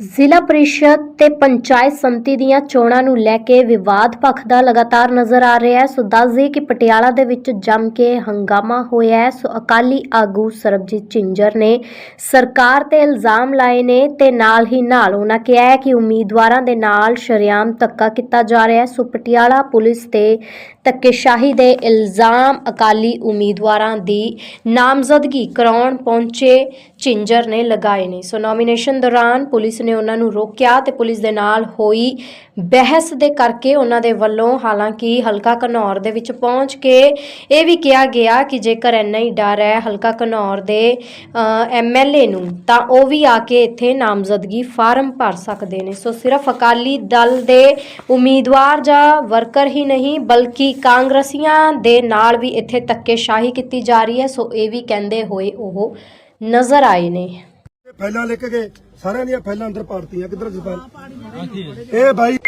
ਜ਼ਿਲ੍ਹਾ ਪ੍ਰੀਸ਼ਦ ਤੇ ਪੰਚਾਇਤ ਸੰਮਤੀ ਦੀਆਂ ਚੋਣਾਂ ਨੂੰ ਲੈ ਕੇ ਵਿਵਾਦ ਭਖਦਾ ਲਗਾਤਾਰ ਨਜ਼ਰ ਆ ਰਿਹਾ ਹੈ। ਸੋ ਦੱਸ ਦਈਏ ਕਿ ਪਟਿਆਲਾ ਦੇ ਵਿੱਚ ਜੰਮ ਕੇ ਹੰਗਾਮਾ ਹੋਇਆ ਹੈ। ਸੋ ਅਕਾਲੀ ਆਗੂ ਸਰਬਜੀਤ ਝਿੰਜਰ ਨੇ ਸਰਕਾਰ ਤੇ ਇਲਜ਼ਾਮ ਲਾਏ ਨੇ ਤੇ ਨਾਲ ਹੀ ਨਾਲ ਉਹਨਾਂ ਕਿਹਾ ਹੈ ਕਿ ਉਮੀਦਵਾਰਾਂ ਦੇ ਨਾਲ ਸ਼ਰੇਆਮ ਧੱਕਾ ਕੀਤਾ ਜਾ ਰਿਹਾ ਹੈ। ਸੋ ਪਟਿਆਲਾ ਪੁਲਿਸ ਤੇ ਧੱਕੇਸ਼ਾਹੀ ਦੇ ਇਲਜ਼ਾਮ ਅਕਾਲੀ ਉਮੀਦਵਾਰਾਂ ਦੀ ਨਾਮਜ਼ਦਗੀ ਕਰਾਉਣ ਪਹੁੰਚੇ ਝਿੰਜਰ ਨੇ ਲਗਾਏ ਨੇ। ਸੋ ਨੋਮੀਨੇਸ਼ਨ ਦੌਰਾਨ ਪੁਲਿਸ ਨੇ ਉਹਨਾਂ ਨੂੰ ਰੋਕਿਆ ਤੇ ਪੁਲਿਸ ਦੇ ਨਾਲ ਹੋਈ ਬਹਿਸ ਦੇ ਕਰਕੇ ਉਹਨਾਂ ਦੇ ਵੱਲੋਂ ਹਾਲਾਂਕਿ ਹਲਕਾ ਘਨੌਰ ਦੇ ਵਿੱਚ ਪਹੁੰਚ ਕੇ ਇਹ ਵੀ ਕਿਹਾ ਗਿਆ ਕਿ ਜੇਕਰ ਇੰਨਾ ਹੀ ਡਰ ਹੈ ਹਲਕਾ ਘਨੌਰ ਦੇ ਐਮਐਲਏ ਨੂੰ, ਤਾਂ ਉਹ ਵੀ ਆ ਕੇ ਇੱਥੇ ਨਾਮਜ਼ਦਗੀ ਫਾਰਮ ਭਰ ਸਕਦੇ ਨੇ। ਸੋ ਸਿਰਫ ਅਕਾਲੀ ਦਲ ਦੇ ਉਮੀਦਵਾਰ ਜਾਂ ਵਰਕਰ ਹੀ ਨਹੀਂ, ਬਲਕਿ ਕਾਂਗਰਸੀਆਂ ਦੇ ਨਾਲ ਵੀ ਇੱਥੇ ਧੱਕੇਸ਼ਾਹੀ ਕੀਤੀ ਜਾ ਰਹੀ ਹੈ। ਸੋ ਇਹ ਵੀ ਕਹਿੰਦੇ ਹੋਏ ਉਹ ਨਜ਼ਰ ਆਏ ਨੇ। ਇਹ ਫਾਈਲਾਂ ਕੇ ਸਾਰਿਆਂ ਦੀਆਂ ਫਾਈਲਾਂ ਅੰਦਰ ਪਾੜਤੀਆਂ ਕਿੱਧਰ ਜਪਾਲ ਇਹ ਬਾਈ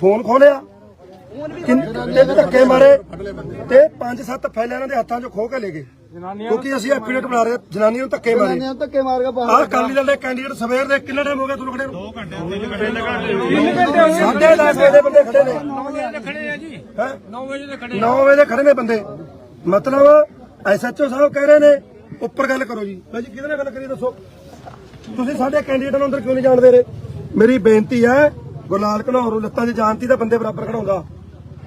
ਫੋਨ ਖੋਲਿਆ ਕਿੰਨੇ ਧੱਕੇ ਮਾਰੇ ਤੇ ਪੰਜ ਸੱਤ ਫਾਈਲਾਂ ਇਹਨਾਂ ਦੇ ਹੱਥਾਂ 'ਚੋਂ ਖੋ ਕੇ ਲੈ ਗਏ। ਕਿਉਂਕਿ ਅਸੀਂ ਐਫੀਡੇਟ ਬਣਾ ਰਹੇ ਜਨਾਨੀਆਂ ਨੂੰ ਧੱਕੇ ਮਾਰੇ। ਨੇ ਧੱਕੇ ਮਾਰ ਕੇ ਬਾਹਰ ਆਹ ਕਾਲੀ ਦਲ ਦੇ ਕੈਂਡੀਡੇਟ ਸਵੇਰ ਦੇ ਕਿੰਨਾ ਟਾਈਮ ਹੋ ਗਿਆ ਤੁਹਾਨੂੰ ਖੜੇ ਨੂੰ? 2 ਘੰਟੇ ਸਾਢੇ 10 ਵਜੇ ਦੇ ਬੰਦੇ ਖੜੇ ਨੇ। 9 ਵਜੇ ਦੇ ਖੜੇ ਆ ਜੀ। 9 ਵਜੇ ਦੇ ਖੜੇ 9 ਵਜੇ ਦੇ ਖੜੇ ਨੇ ਬੰਦੇ। ਮਤਲਬ ਐਸਐਚਓ ਸਾਹਿਬ ਕਹਿ ਰਹੇ ਨੇ ਉੱਪਰ ਗੱਲ ਕਰੋ ਜੀ। ਭਾਈ ਜੀ ਕਿਹਦੇ ਨਾਲ ਗੱਲ ਕਰੀ ਦੱਸੋ? ਤੁਸੀਂ ਸਾਡੇ ਕੈਂਡੀਡੇਟ ਨੂੰ ਅੰਦਰ ਕਿਉਂ ਨਹੀਂ ਜਾਣ ਦੇ ਰਹੇ? ਮੇਰੀ ਬੇਨਤੀ ਹੈ, ਗੁਰਲਾਲ ਘਨੌਰ ਨੂੰ ਲੱਤਾਂ 'ਚ ਜਾਣਤੀ ਤਾਂ ਬੰਦੇ ਬਰਾਬਰ ਖੜਾਉਂਦਾ।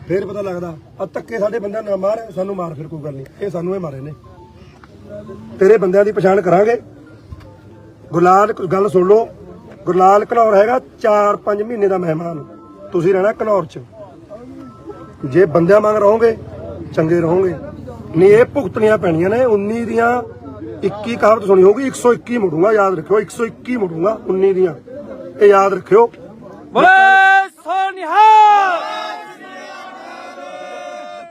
ਫੇਰ ਪਤਾ ਲੱਗਦਾ ਆ ਧੱਕੇ ਸਾਡੇ ਬੰਦਿਆਂ ਨਾ ਮਾਰ, ਸਾਨੂੰ ਮਾਰ ਫਿਰ ਕੋਈ ਗੱਲ ਨਹੀਂ। ਇਹ ਸਾਨੂੰ ਇਹ ਮਾਰੇ ਨੇ। ਤੇਰੇ ਬੰਦਿਆਂ ਦੀ ਪਛਾਣ ਕਰਾਂਗੇ। ਗੁਰਲਾਲ, ਗੱਲ ਸੁਣ ਲਓ। ਗੁਰਲਾਲ ਘਨੌਰ ਹੈਗਾ 4-5 ਮਹੀਨੇ ਦਾ ਮਹਿਮਾਨ। ਤੁਸੀਂ ਰਹਿਣਾ ਘਨੌਰ 'ਚ। ਜੇ ਬੰਦਿਆਂ ਮੰਗ ਰਹੋਗੇ, ਚੰਗੇ ਰਹੋਗੇ। ਨਹੀਂ, ਇਹ ਭੁਗਤਣੀਆਂ ਪੈਣੀਆਂ ਨੇ। 19 ਦੀਆਂ 21 ਕਹਾਵਤ ਸੁਣੀ ਹੋਊਗੀ 121 ਮੁੜੂਗਾ ਯਾਦ ਰੱਖਿਓ 121 ਮੁੜੂਗਾ 19 ਦੀਆਂ। ਇਹ ਯਾਦ ਰੱਖਿਓ। ਬੋਲੇ ਸੋਨਿਹਾ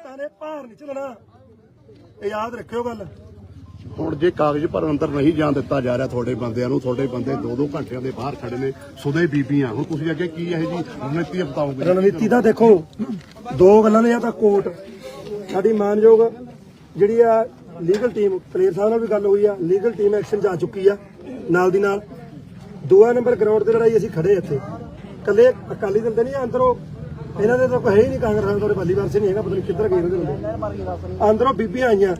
ਤਾਂ ਨੇ ਭਾਰ ਨਹੀਂ ਚੱਲਣਾ ਇਹ ਯਾਦ ਰੱਖਿਓ ਗੱਲ। ਹੁਣ ਜੇ ਕਾਗਜ਼ ਪਰ ਅੰਦਰ ਨਹੀਂ ਜਾਣ ਦਿੱਤਾ ਜਾ ਰਿਹਾ ਤੁਹਾਡੇ ਬੰਦਿਆਂ ਨੂੰ ਤੁਹਾਡੇ ਬੰਦੇ 2-2 ਘੰਟਿਆਂ ਦੇ ਬਾਹਰ ਖੜੇ ਨੇ ਸੁਦੇ ਬੀਬੀਆਂ। ਹੁਣ ਤੁਸੀਂ ਅੱਗੇ ਕੀ ਇਹ ਜੀ ਰਣਨੀਤੀ ਬਤਾਓਗੇ ਰਣਨੀਤੀ ਦਾ ਦੇਖੋ ਦੋ ਗੱਲਾਂ ਨੇ ਜਾਂ ਤਾਂ ਕੋਰਟ ਸਾਡੀ ਮਾਨਯੋਗ ਜਿਹੜੀ ਆ ਲੀਗਲ ਟੀਮ ਕਲੇਰ ਸਾਹਿਬ ਨਾਲ ਵੀ ਗੱਲ ਹੋਈ ਆ। ਲੀਗਲ ਟੀਮ ਐਕਸ਼ਨ ਜਾ ਚੁੱਕੀ ਆ ਨਾਲ ਦੀ ਨਾਲ। ਦੂਆ ਨੰਬਰ ਗਰਾਊਂਡ ਤੇ ਲੜਾਈ ਅਸੀਂ ਖੜੇ ਇੱਥੇ। ਕੱਲੇ ਅਕਾਲੀ ਦਲ ਦੇ ਨਹੀਂ ਅੰਦਰੋਂ ਇਹਨਾਂ ਦੇ ਤਾਂ ਕੋਈ ਨਹੀਂ ਕਾਂਗਰਸ ਦੇ ਤੁਹਾਡੇ ਬੱਲੀ ਵਾਰਸੇ ਨਹੀਂ ਹੈਗਾ ਪਤਾ ਨਹੀਂ ਕਿੱਧਰ ਗਏ ਇਹਨਾਂ ਦੇ ਬੰਦੇ। ਅੰਦਰੋਂ ਬੀਬੀਆਂ ਆਈਆਂ।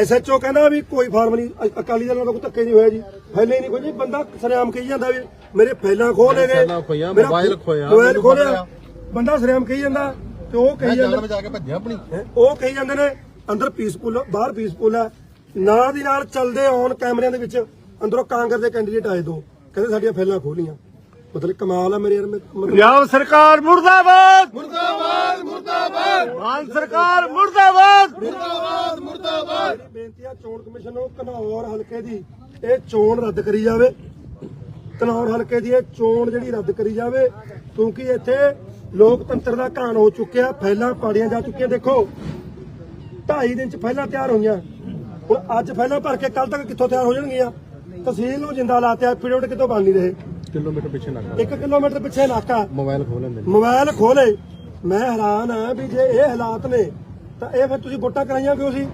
ਐਸਐਚਓ ਕਹਿੰਦਾ ਵੀ ਕੋਈ ਫਾਰਮ ਨਹੀਂ ਅਕਾਲੀ ਦਲ ਨਾਲ ਕੋਈ ਧੱਕੇ ਨਹੀਂ ਹੋਇਆ ਜੀ। ਫੈਲੇ ਨਹੀਂ ਕੋਈ ਜੀ ਬੰਦਾ ਸਰਿਆਮ ਕਹੀ ਜਾਂਦਾ ਵੀ ਮੇਰੇ ਫੈਲਾਂ ਖੋਹ ਲੈ ਗਏ। ਮੇਰਾ ਮੋਬਾਈਲ ਖੋਇਆ, ਮੋਬਾਈਲ ਖੋਲਿਆ ਬੰਦਾ ਸਰਿਆਮ ਕਹੀ ਜਾਂਦਾ ਤੇ ਉਹ ਕਹੀ ਜਾਂਦਾ? ਉਹ ਕਹੀ ਜਾਂਦੇ ਨੇ ਅੰਦਰ ਪੀਸਫੁਲ ਬਾਹਰ ਪੀਸਫੁਲ ਹੈ। ਨਾਲ ਦੀ ਨਾਲ ਚੱਲਦੇ ਆਉਣ ਕੈਮਰਿਆਂ ਦੇ ਵਿੱਚ ਅੰਦਰੋਂ ਕਾਂਗਰਸ ਦੇ ਕੈਂਡੀਡੇਟ ਆਏ ਦੋ। ਕਹਿੰਦੇ ਸਾਡੀਆਂ ਫੈਲਾਂ ਖੋਲੀਆਂ। ਮਤਲਬ ਕਮਾਲ ਆ ਮੇਰੇ ਯਾਰ ਪੰਜਾਬ ਸਰਕਾਰ ਮੁਰਦਾਬਾਦ! ਮੁਰਦਾਬਾਦ ਮੁਰਦਾਬਾਦ! ਮਾਨ ਸਰਕਾਰ ਮੁਰਦਾਬਾਦ! ਮੇਰੀ ਬੇਨਤੀ ਆ ਚੋਣ ਕਮਿਸ਼ਨ ਨੂੰ ਘਨੌਰ ਹਲਕੇ ਦੀ ਇਹ ਚੋਣ ਰੱਦ ਕਰੀ ਜਾਵੇ। ਘਨੌਰ ਹਲਕੇ ਦੀ ਇਹ ਚੋਣ ਜਿਹੜੀ ਰੱਦ ਕਰੀ ਜਾਵੇ ਕਿਉਂਕਿ ਇੱਥੇ ਲੋਕਤੰਤਰ ਦਾ ਘਾਣ ਹੋ ਚੁੱਕਿਆ ਫੈਲਾਂ ਪਾੜੀਆਂ ਜਾ ਚੁੱਕੀਆਂ। ਦੇਖੋ 2.5 ਦਿਨ ਚ ਫੈਲਾਂ ਤਿਆਰ ਹੋਈਆਂ। ਹੁਣ ਅੱਜ ਫੈਲਾਂ ਭਰ ਕੇ ਕੱਲ ਤੱਕ ਕਿੱਥੋਂ ਤਿਆਰ ਹੋ ਜਾਣਗੀਆਂ? ਤਹਿਸੀਲ ਨੂੰ ਜਿੰਦਾ ਲਾਤਿਆ ਪੀਰੀਅਡ ਕਿਤੋਂ ਬਣ ਨਹੀਂ ਰਹੇ। ਕਿਲੋਮੀਟਰ ਪਿੱਛੇ ਨਾ 1 ਕਿਲੋਮੀਟਰ ਪਿੱਛੇ ਨਾਕਾ। ਮੋਬਾਈਲ ਖੋਲ ਲੈਂਦੇ ਮੋਬਾਈਲ ਖੋਲੇ ਮੈਂ ਹੈਰਾਨ ਆ ਵੀ ਜੇ ਇਹ ਹਾਲਾਤ ਨੇ ਤਾਂ ਇਹ ਫਿਰ ਤੁਸੀਂ ਵੋਟਾਂ ਕਰਾਈਆਂ ਕਿਉਂ ਸੀ?